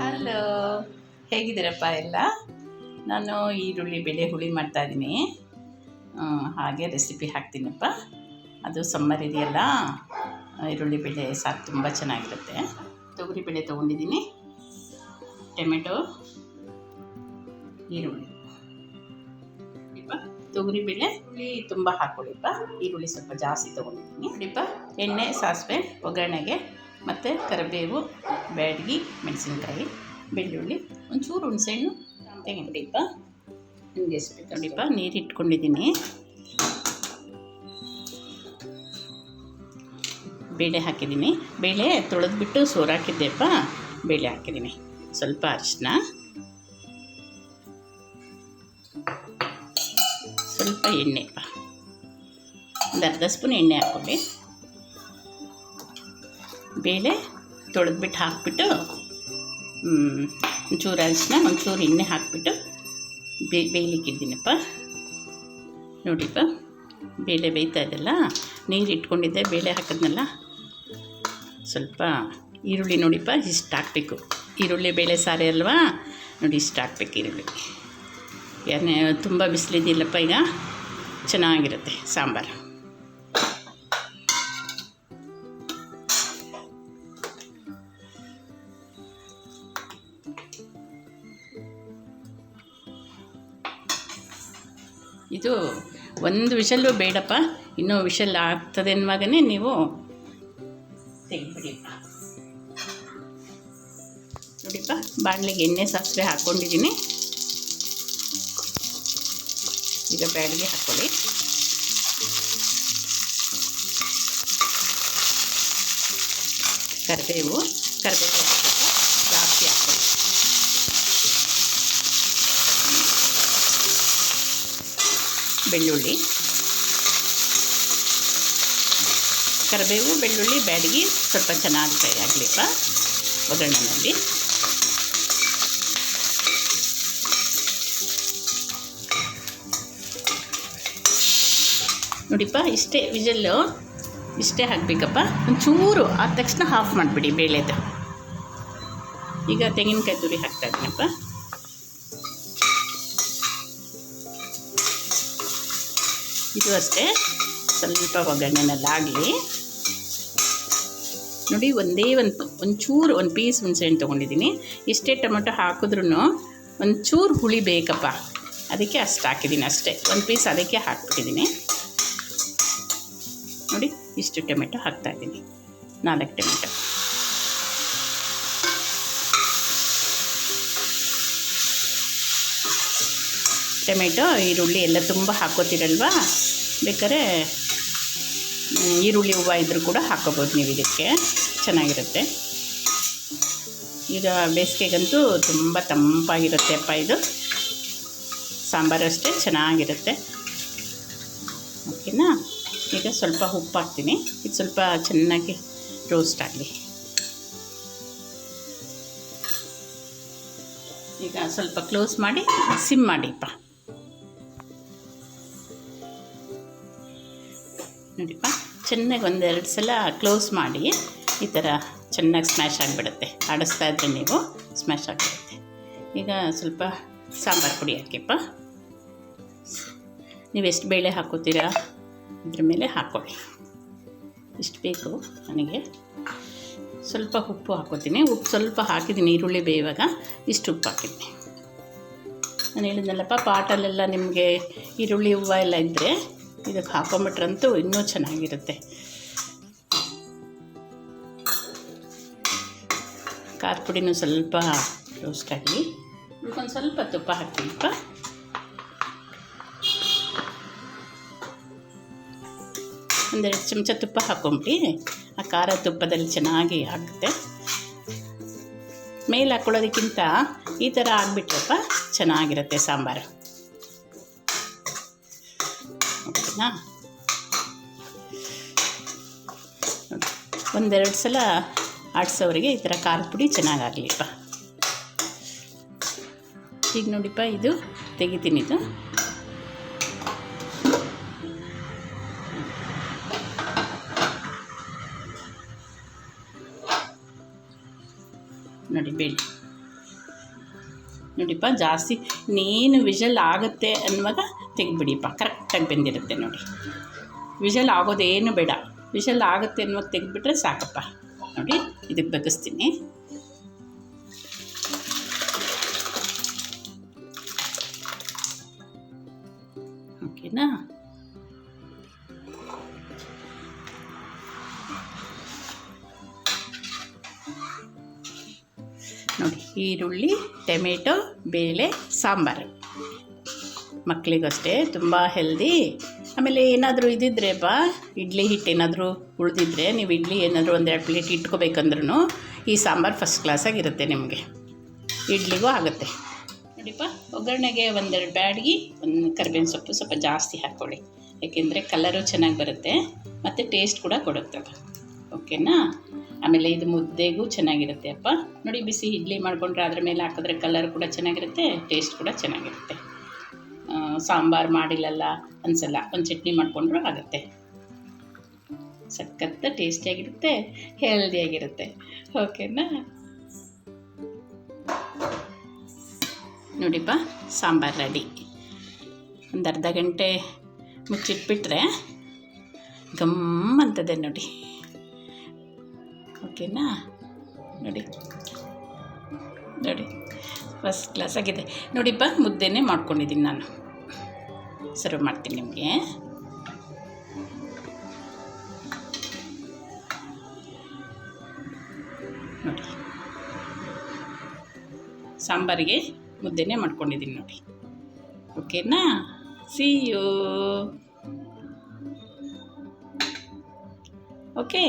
Hello ಹೇಗಿದ್ದೀರಪ್ಪ ಎಲ್ಲ? ನಾನು ಈರುಳ್ಳಿ ಬೆಳೆ ಹುಳಿ ಮಾಡ್ತಾಯಿದ್ದೀನಿ ಹಾಗೆ ರೆಸಿಪಿ ಹಾಕ್ತೀನಪ್ಪ. ಅದು ಸಮ್ಮರ್ ಇದೆಯಲ್ಲ, ಈರುಳ್ಳಿ ಬೆಳೆ ಸಾಕು, ತುಂಬ ಚೆನ್ನಾಗಿರುತ್ತೆ. ತೊಗರಿ ಬೆಳೆ ತೊಗೊಂಡಿದ್ದೀನಿ. ಟೊಮೆಟೊ, ಈರುಳ್ಳಿ. ತೊಗರಿ ಬೇಳೆ ಹುಳಿ ತುಂಬ ಹಾಕ್ಕೊಳ್ಳಿಪ್ಪ ಈರುಳ್ಳಿ ಸ್ವಲ್ಪ ಜಾಸ್ತಿ ತೊಗೊಂಡಿದ್ದೀನಿ. ನೋಡಿಪ್ಪ ಎಣ್ಣೆ, ಸಾಸಿವೆ, ಒಗ್ಗರಣೆಗೆ ಮತ್ತು ಕರಿಬೇವು, ಬ್ಯಾಡಗಿ, ಮೆಣಸಿನ್ಕಾಯಿ, ಬೆಳ್ಳುಳ್ಳಿ, ಒಂಚೂರು ಹುಣಸೆಹಣ್ಣು ತೆಗೆದಿಪ್ಪ ನಿಮಗೆ ಎಷ್ಟು ನೀರು ಇಟ್ಕೊಂಡಿದ್ದೀನಿ. ಬೇಳೆ ಹಾಕಿದ್ದೀನಿ. ಬೇಳೆ ತೊಳೆದ್ಬಿಟ್ಟು ಸೋರಾಕಿದ್ದೆಪ್ಪ, ಬೇಳೆ ಹಾಕಿದ್ದೀನಿ. ಸ್ವಲ್ಪ ಅರಿಶಿನ. ಸ್ವಲ್ಪ ಎಣ್ಣೆಪ್ಪ ಒಂದು ಅರ್ಧ ಸ್ಪೂನ್ ಎಣ್ಣೆ ಹಾಕ್ಕೊಳ್ಳಿ. ಬೇಳೆ ತೊಳೆದ್ಬಿಟ್ಟು ಹಾಕ್ಬಿಟ್ಟು ಒಂಚೂರು ಅರಿಶಿನ, ಒಂಚೂರು ಎಣ್ಣೆ ಹಾಕ್ಬಿಟ್ಟು ಬೇ ಬೇಯಲಿಕ್ಕಿದ್ದೀನಪ್ಪ ನೋಡಿಪ್ಪ, ಬೇಳೆ ಬೇಯ್ತಾ ಇದೆಲ್ಲ ನೀರು ಇಟ್ಕೊಂಡಿದ್ದೆ, ಬೇಳೆ ಹಾಕಿದ್ನಲ್ಲ. ಸ್ವಲ್ಪ ಈರುಳ್ಳಿ ನೋಡಿಪ್ಪ, ಇಷ್ಟು ಹಾಕಬೇಕು. ಈರುಳ್ಳಿ, ಬೇಳೆ, ಸಾರೆ ಅಲ್ವಾ? ನೋಡಿ, ಇಷ್ಟು ಹಾಕ್ಬೇಕು ಈರುಳ್ಳಿ. ಏನೇ ತುಂಬ ಬಿಸಿಲಿದ್ದಿಲ್ಲಪ್ಪ ಈಗ? ಚೆನ್ನಾಗಿರುತ್ತೆ ಸಾಂಬಾರು. ಇದು ಒಂದು ವಿಷಲ್ಲು ಬೇಡಪ್ಪ. ಇನ್ನೂ ವಿಷಲ್ ಆಗ್ತದೆ ಅನ್ನುವಾಗನೇ ನೀವು ತೆಗೆದ್ಬಿಡಿಪ್ಪ ನೋಡಿಪ್ಪ, ಬಾಣಲಿಗೆ ಎಣ್ಣೆ ಸಾಸಿವೆ ಹಾಕ್ಕೊಂಡಿದ್ದೀನಿ. ಈಗ ಬ್ಯಾಡಿಗೆ ಹಾಕ್ಕೊಳ್ಳಿ ಕರಿಬೇವು ಕರಿಬೇವು ಜಾಸ್ತಿ ಹಾಕ್ಕೊಳ್ಳಿ. ಬೆಳ್ಳುಳ್ಳಿ. ಕರಿಬೇವು, ಬೆಳ್ಳುಳ್ಳಿ, ಬ್ಯಾಡಗಿ ಸ್ವಲ್ಪ ಚೆನ್ನಾಗಿ ಫ್ರೈ ಆಗಲಿಪ್ಪ ಒಗ್ಗರಣೆಯಲ್ಲಿ ನೋಡಿಪ್ಪ, ಇಷ್ಟೇ ವಿಜಲ್ಲು ಇಷ್ಟೇ ಹಾಕಬೇಕಪ್ಪ. ಒಂಚೂರು, ಆದ ತಕ್ಷಣ ಹಾಫ್ ಮಾಡಿಬಿಡಿ ಬೇಳೆದು. ಈಗ ತೆಂಗಿನಕಾಯಿ ತುರಿ ಹಾಕ್ತಾ ಇದ್ದೀನಪ್ಪ. ಇದು ಅಷ್ಟೇ. ಸ್ವಲ್ಪ ಒಗ್ಗರಣೆನಲ್ಲಾಗಲಿ ನೋಡಿ, ಒಂದೇ ಒಂದು ಒಂಚೂರು, ಒಂದು ಪೀಸ್ ಹುಣಸೆಹಣ್ಣು ತೊಗೊಂಡಿದ್ದೀನಿ. ಇಷ್ಟೇ ಟೊಮೆಟೊ ಹಾಕಿದ್ರೂ ಒಂಚೂರು ಹುಳಿ ಬೇಕಪ್ಪ. ಅದಕ್ಕೆ ಅಷ್ಟು ಹಾಕಿದ್ದೀನಿ ಅಷ್ಟೇ. ಒಂದು ಪೀಸ್ ಅದಕ್ಕೆ ಹಾಕ್ಬಿಟ್ಟಿದ್ದೀನಿ. ನೋಡಿ, ಇಷ್ಟು ಟೊಮೆಟೊ ಹಾಕ್ತಾಯಿದ್ದೀನಿ ನಾಲ್ಕು ಟೊಮೆಟೊ. ಟೊಮೆಟೊ ಈರುಳ್ಳಿ ಎಲ್ಲ ತುಂಬ ಹಾಕೋತೀರಲ್ವಾ ಬೇಕಾದ್ರೆ ಈರುಳ್ಳಿ ಹೂವು ಇದ್ದರೂ ಕೂಡ ಹಾಕೋಬೋದು ನೀವು ಇದಕ್ಕೆ. ಚೆನ್ನಾಗಿರುತ್ತೆ. ಈಗ ಬೇಸಿಗೆಗಂತೂ ತುಂಬ ತಂಪಾಗಿರುತ್ತೆ ಅಪ್ಪ ಇದು. ಸಾಂಬಾರು ಅಷ್ಟೇ ಚೆನ್ನಾಗಿರುತ್ತೆ. ಓಕೆನಾ? ಈಗ ಸ್ವಲ್ಪ ಉಪ್ಪು ಹಾಕ್ತೀನಿ. ಇದು ಸ್ವಲ್ಪ ಚೆನ್ನಾಗಿ ರೋಸ್ಟ್ ಆಗಲಿ. ಈಗ ಸ್ವಲ್ಪ ಕ್ಲೋಸ್ ಮಾಡಿ, ಸಿಮ್ ಮಾಡಿಪ್ಪ. ನೋಡಿಪ್ಪ? ಚೆನ್ನಾಗಿ ಒಂದೆರಡು ಸಲ ಕ್ಲೋಸ್ ಮಾಡಿ ಈ ಥರ ಚೆನ್ನಾಗಿ ಸ್ಮ್ಯಾಶ್ ಆಗಿಬಿಡುತ್ತೆ. ಆಡಿಸ್ತಾ ಇದ್ರೆ ನೀವು ಸ್ಮ್ಯಾಶ್ ಆಗಿಬಿಡುತ್ತೆ. ಈಗ ಸ್ವಲ್ಪ ಸಾಂಬಾರು ಪುಡಿ ಹಾಕಿಪ್ಪ. ನೀವು ಎಷ್ಟು ಬೇಳೆ ಹಾಕೋತೀರಾ? ಇದ್ರ ಮೇಲೆ ಹಾಕ್ಕೊಳ್ಳಿ ಇಷ್ಟು ಬೇಕು ನನಗೆ? ಸ್ವಲ್ಪ ಉಪ್ಪು ಹಾಕೋತೀನಿ. ಉಪ್ಪು ಸ್ವಲ್ಪ ಹಾಕಿದ್ದೀನಿ, ಈರುಳ್ಳಿ ಬೇಯುವಾಗ ಇಷ್ಟು ಉಪ್ಪು ಹಾಕಿದ್ದೀನಿ. ನಾನು ಹೇಳಿದ್ನಲ್ಲಪ್ಪ, ಪಾಟಲ್ಲೆಲ್ಲ ನಿಮಗೆ ಈರುಳ್ಳಿ ಹೂವು ಎಲ್ಲ ಇದ್ದರೆ ಇದಕ್ಕೆ ಹಾಕೊಂಬಿಟ್ರಂತೂ ಇನ್ನೂ ಚೆನ್ನಾಗಿರುತ್ತೆ. ಖಾರ ಪುಡಿನೂ ಸ್ವಲ್ಪ ರೋಸ್ಟ್ ಆಗಲಿ. ಒಂದು ಸ್ವಲ್ಪ ತುಪ್ಪ ಹಾಕ್ತೀನಪ್ಪ ಒಂದೆರಡು ಚಮಚ ತುಪ್ಪ ಹಾಕೊಂಬಿಟ್ಟು ಆ ಖಾರ ತುಪ್ಪದಲ್ಲಿ ಚೆನ್ನಾಗಿ ಆಗುತ್ತೆ ಮೇಲೆ ಹಾಕ್ಕೊಳ್ಳೋದಕ್ಕಿಂತ ಈ ಥರ ಆಗಿಬಿಟ್ರಪ್ಪ ಚೆನ್ನಾಗಿರುತ್ತೆ ಸಾಂಬಾರು. ಓಕೆನಾ ಒಂದೆರಡು ಸಲ ಆಡಿಸೋರಿಗೆ ಈ ಥರ ಖಾರದ ಪುಡಿ ಚೆನ್ನಾಗಾಗಲಿಪ್ಪ. ಈಗ ನೋಡಿಪ್ಪ, ಇದು ತೆಗಿತೀನಿ ಇದು. ನೋಡಿ ಬೇಡಿ ನೋಡಿಪ್ಪ, ಜಾಸ್ತಿ ನೀನು ವಿಷಲ್ ಆಗುತ್ತೆ ಅನ್ನುವಾಗ ತೆಗೆದ್ಬಿಡಿಪ್ಪ ಕರೆಕ್ಟಾಗಿ ಬೆಂದಿರುತ್ತೆ ನೋಡಿ. ವಿಷಲ್ ಆಗೋದೇನು ಬೇಡ. ವಿಷಲ್ ಆಗುತ್ತೆ ಅನ್ನೋದು ತೆಗೆದ್ಬಿಟ್ರೆ ಸಾಕಪ್ಪ. ನೋಡಿ ಇದಕ್ಕೆ ಬಗ್ಗಿಸ್ತೀನಿ. ಓಕೆನಾ? ನೋಡಿ, ಈರುಳ್ಳಿ, ಟೊಮೆಟೊ, ಬೇಳೆ, ಸಾಂಬಾರು. ಮಕ್ಕಳಿಗಷ್ಟೇ ತುಂಬ ಹೆಲ್ದಿ ಆಮೇಲೆ ಏನಾದರೂ ಇದಿದ್ರೆ ಬಾ, ಇಡ್ಲಿ ಹಿಟ್ಟು ಏನಾದರೂ ಉಳಿದಿದ್ರೆ ನೀವು ಇಡ್ಲಿ ಏನಾದರೂ ಒಂದೆರಡು ಪ್ಲೇಟ್ ಇಟ್ಕೋಬೇಕಂದ್ರೂ ಈ ಸಾಂಬಾರು ಫಸ್ಟ್ ಕ್ಲಾಸಾಗಿರುತ್ತೆ ನಿಮಗೆ. ಇಡ್ಲಿಗೂ ಆಗುತ್ತೆ. ನೋಡಿಪ್ಪ, ಒಗ್ಗರಣೆಗೆ ಒಂದೆರಡು ಬ್ಯಾಡ್ಗಿ, ಒಂದು ಕರಿಬೇವಿನ ಸೊಪ್ಪು ಸ್ವಲ್ಪ ಜಾಸ್ತಿ ಹಾಕ್ಕೊಳ್ಳಿ ಯಾಕೆಂದರೆ ಕಲರು ಚೆನ್ನಾಗಿ ಬರುತ್ತೆ, ಮತ್ತು ಟೇಸ್ಟ್ ಕೂಡ ಕೊಡುತ್ತೆ ಓಕೆನಾ ಆಮೇಲೆ ಇದು ಮುದ್ದೆಗೂ ಚೆನ್ನಾಗಿರುತ್ತೆ ಅಪ್ಪ. ನೋಡಿ ಬಿಸಿ ಇಡ್ಲಿ ಮಾಡ್ಕೊಂಡ್ರೆ ಅದ್ರ ಮೇಲೆ ಹಾಕಿದ್ರೆ ಕಲರ್ ಕೂಡ ಚೆನ್ನಾಗಿರುತ್ತೆ ಟೇಸ್ಟ್ ಕೂಡ ಚೆನ್ನಾಗಿರುತ್ತೆ. ಸಾಂಬಾರು ಮಾಡಿಲ್ಲಲ್ಲ ಅನ್ಸಲ್ಲ, ಒಂದು ಚಟ್ನಿ ಮಾಡಿಕೊಂಡ್ರೂ ಆಗುತ್ತೆ. ಸಖತ್ತ ಟೇಸ್ಟಿಯಾಗಿರುತ್ತೆ, ಹೆಲ್ದಿಯಾಗಿರುತ್ತೆ. ಓಕೆನಾ? ನೋಡಿಪ್ಪ ಸಾಂಬಾರು ರೆಡಿ. ಒಂದು ಅರ್ಧ ಗಂಟೆ ಮುಚ್ಚಿಟ್ಬಿಟ್ರೆ ಗಮ್ ಅಂತದೆ ನೋಡಿ. ಓಕೆನಾ? ನೋಡಿ. ನೋಡಿ ಫಸ್ಟ್ ಕ್ಲಾಸ್ ಆಗಿದೆ. ನೋಡಿಪ್ಪ ಮುದ್ದೆನೇ ಮಾಡ್ಕೊಂಡಿದ್ದೀನಿ ನಾನು. ಸರ್ವ್ ಮಾಡ್ತೀನಿ ನಿಮಗೆ. ನೋಡಿ. ಸಾಂಬಾರಿಗೆ ಮುದ್ದೆನೇ ಮಾಡ್ಕೊಂಡಿದ್ದೀನಿ ನೋಡಿ. ಓಕೆನಾ? C you okay